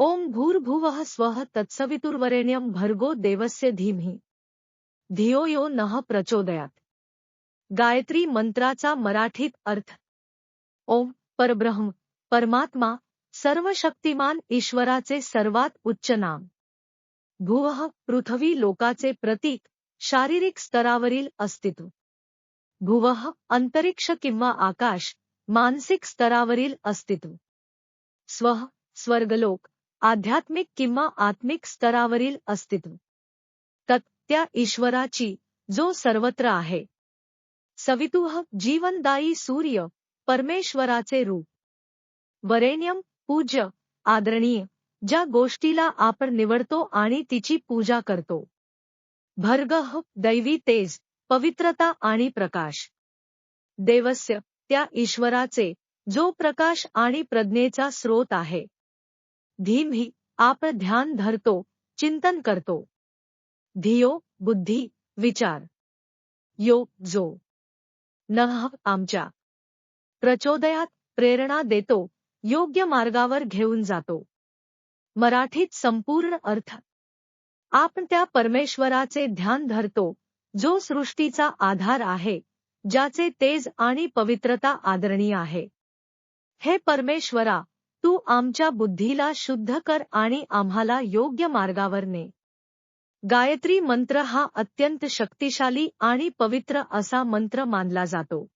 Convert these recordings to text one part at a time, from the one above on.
ओम भूर्भुवः स्वः तत्सवितुर्वरेण्यं भर्गो देवस्य धीमहि। धियो यो नः प्रचोदयात। गायत्री मंत्राचा मराठीत अर्थ। ओम परब्रह्म परमात्मा सर्वशक्तिमान ईश्वराचे सर्वात उच्च नाम। भुवः पृथ्वी लोकाचे प्रतीक शारीरिक स्तरावरील अस्तित्व। भुवः अंतरिक्ष किंवा आकाश मानसिक स्तरावरील अस्तित्व। स्व स्वर्गलोक आध्यात्मिक किंवा आत्मिक स्तरावरील अस्तित्व. तत्त्या ईश्वराची जो सर्वत्र आहे. सवितुह जीवनदायी सूर्य परमेश्वराचे रूप. वरेण्यम पूज्य आदरणीय ज्या गोष्टीला आपण निवडतो आणि तिची पूजा करतो. भर्गह दैवी तेज पवित्रता आणि प्रकाश. देवस्य त्या ईश्वराचे जो प्रकाश आणि प्रज्ञेचा स्रोत आहे. धीमही आप ध्यान धरतो चिंतन करतो. धियो बुद्धी विचार. यो जो. नह आमच्या. प्रचोदयात प्रेरणा देतो योग्य मार्गावर घेऊन जातो. मराठीत संपूर्ण अर्थ. आपण त्या परमेश्वराचे ध्यान धरतो जो सृष्टीचा आधार आहे ज्याचे तेज आणि पवित्रता आदरणीय आहे. हे परमेश्वरा आमच्या बुद्धीला शुद्ध कर आणि आम्हाला योग्य मार्गावर ने. गायत्री मंत्र हा अत्यंत शक्तिशाली आणि पवित्र असा मंत्र मानला जातो.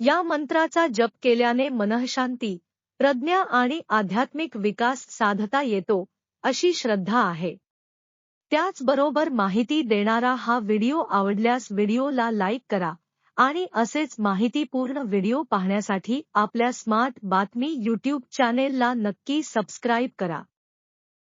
या मंत्राचा जप केल्याने मनःशांती प्रज्ञा आणि आध्यात्मिक विकास साधता येतो अशी श्रद्धा आहे. त्याचबरोबर माहिती देणारा हा व्हिडिओ आवडल्यास व्हिडिओला लाईक करा आणि असेच माहितीपूर्ण व्हिडिओ पाहण्यासाठी आपल्या स्मार्ट बातमी यूट्यूब चॅनेलला नक्की सबस्क्राईब करा.